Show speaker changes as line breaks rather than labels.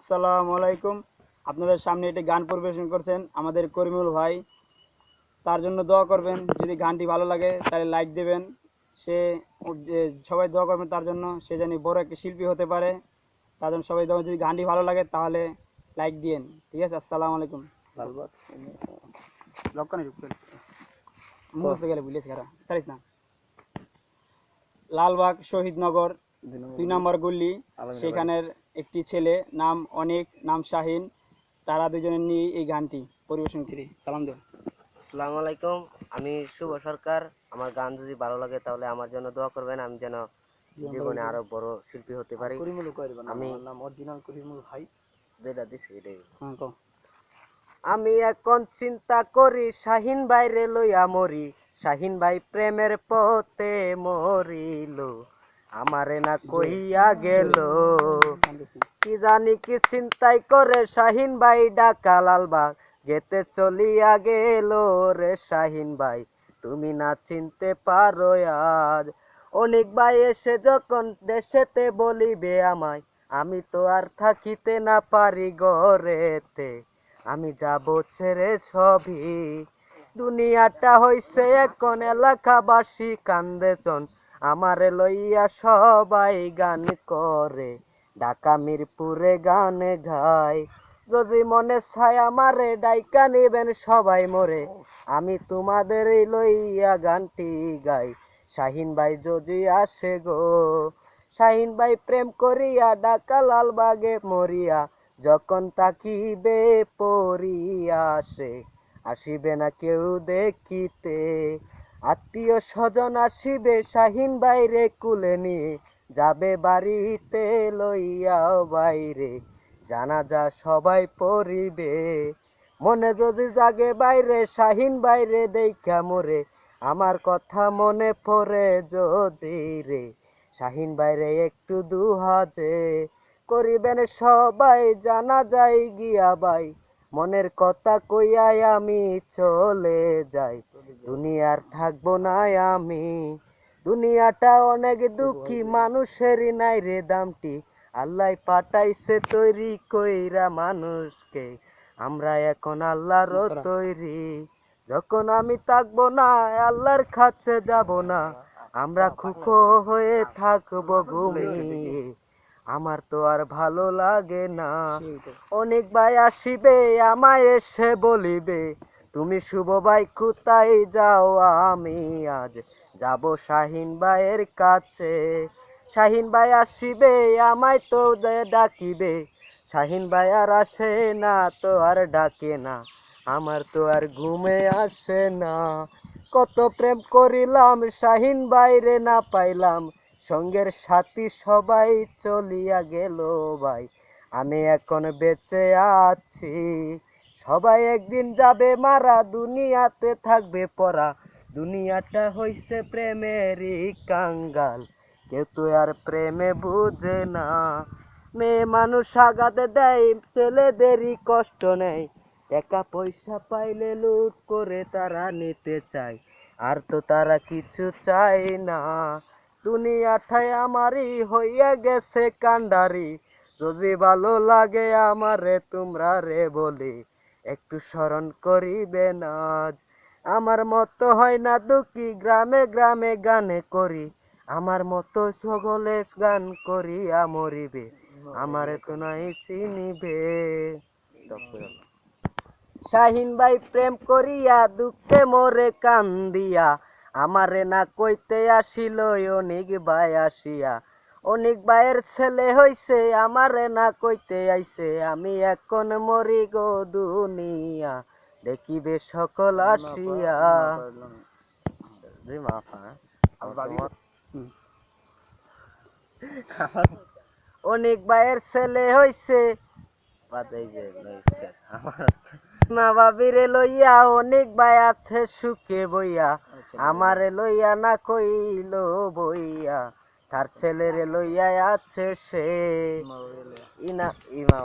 আসসালামু আলাইকুম। আপনাদের সামনে একটি গান পরিবেশন করছেন আমাদের করিমুল ভাই। তার জন্য দোয়া করবেন যদি গানটি ভালো লাগে তাহলে লাইক দেবেন। সে সবাই দোয়া করবেন তার জন্য সে জানি বড় একটা শিল্পী হতে পারে। তার জন্য সবাই দোয়া যদি গানটি ভালো লাগে তাহলে লাইক দিয়েন। ঠিক আছে? আসসালামু আলাইকুম। মুখস্থ গেলে ভুলেছ খারা ছাড়িস না। লালবাগ শহীদনগর দুই নম্বর গল্লি সেখানের একটি ছেলে নাম অনেক নাম শাহিন। তারা দুজনে নিয়ে এই গানটি পরিবেশন করি। সালাম দেব
আসসালামু আলাইকুম। আমি শুভ সরকার। আমার গান যদি ভালো লাগে তাহলে আমার জন্য দোয়া করবেন। আমি যেন জীবনে আরও বড় শিল্পী হতে পারি।
করিমুল
আমি
নাম অরিজিনাল করিমুল ভাই।
যেটা দিছি এটাই।
হ্যাঁ।
আমি এখন চিন্তা করি শাহিন বাইরে লইয়া মরি। শাহিন ভাই প্রেমের পথে মরিল। আমারে না কইয়া গেল। কি জানি কি চিন্তাই করে শাহিন ভাই ডাকা লালবাগ। গেতে চলিয়া গেল রে শাহিন ভাই। তুমি না চিনতে পারো আজ। অনেক ভাই এসে যখন দেশেতে বলিবে আমায়, আমি তো আর থাকিতে না পারি ঘরেতে। আমি যাব ছেড়ে ছবি দুনিয়াটা হইছে এখন এলাকাবাসী কান্দেচন আমারে লইয়া সবাই গান করে। ঢাকা, মিরপুরে গানে গায়। যদি মনে ছায় আমারে, ডাইকা নিবেন সবাই মরে। আমি তোমাদের লইয়া গানটি গাই। শাহিন ভাই যদি আসে গো, শাহিন ভাই প্রেম করিয়া ডাকা লালবাগে মরিয়া, যখন তাকিবে পরিয়া আসে আসিবে না কেউ দেখিতে। আত্মীয় স্বজন আসিবে, শাহিন বাইরে কুলে নিয়ে যাবে বাড়িতে লইয়াও বাইরে। জানাজা সবাই পড়িবে। মনে যদি জাগে বাইরে, শাহিন বাইরে দেখা মোরে, আমার কথা মনে পড়ে যদি রে। শাহিন বাইরে একটু দু দুহাজে, করিবেন সবাই জানা যায় গিয়া ভাই মনের কথা কইয়াই আমি চলে যাই। দুনিয়ার থাকব না আমি। দুনিয়াটা অনেক দুঃখী মানুষেরই নাই রে দামটি। আল্লাহ পাঠাইছে তৈরি কইরা মানুষকে। আমরা এখন আল্লাহর তৈরি যখন আমি থাকব না আল্লাহর কাছে যাব না। আমরা খুকো হয়ে থাকব ঘুমিয়ে। আমার তো আর ভালো লাগে না। অনেক ভাই আসিবে আমায় এসে বলিবে তুমি শুভ ভাই কোথায় যাও? আমি আজ যাব শাহিন ভাইয়ের কাছে। শাহিন ভাই আসিবে আমায় তো ডাকিবে। শাহিন ভাই আর আসে না তো আর ডাকে না। আমার তো আর ঘুমে আসে না। কত প্রেম করিলাম শাহিন বাইরে না পাইলাম। সঙ্গের সাথী সবাই চলিয়া গেল ভাই। আমি এখন বেঁচে আছি। সবাই একদিন যাবে মারা, দুনিয়াতে থাকবে পড়া দুনিয়াটা হইছে প্রেমেরই কাঙ্গাল। কেউ তো আর প্রেমে বুঝে না। মেয়ে মানুষ আগাতে দেয়, ছেলেদেরই কষ্ট নেই টাকা পয়সা পাইলে লুট করে তারা নিতে চায়। আর তো তারা কিছু চায় না। দুনিয়াটাই আমারই হইয়া গেছে কান্ডারি যদি ভালো লাগে আমারে তোমরা রে বলি, একটু স্মরণ করিবে না আজ। আমার মতো হয় না দুঃখী, গ্রামে গ্রামে গানে করি। আমার মতো সকলে গান করিয়া মরিবে, আমারে তো নাই চিনিবে। শাহিন ভাই প্রেম করিয়া, দুঃখে মোরে কান্দিয়া আমারে না কইতে আসিল অনেক ভাই আসিয়া। অনেক ভাইয়ের ছেলে হইছে আমারে না কইতে আইছে আমি এখন মরি গো দুনিয়া। দেখিবে সকল আসিয়া। জি মাফা অনেক ভাইয়ের ছেলে হইছে। বাদাই যে আমার মা বাবিরে লইয়া অনেক ভাই আছে সুখে বইয়া। আমারে লইয়া না কইল বইয়া তার ছেলেরে লইয়া আছে সে। ইনা ইমা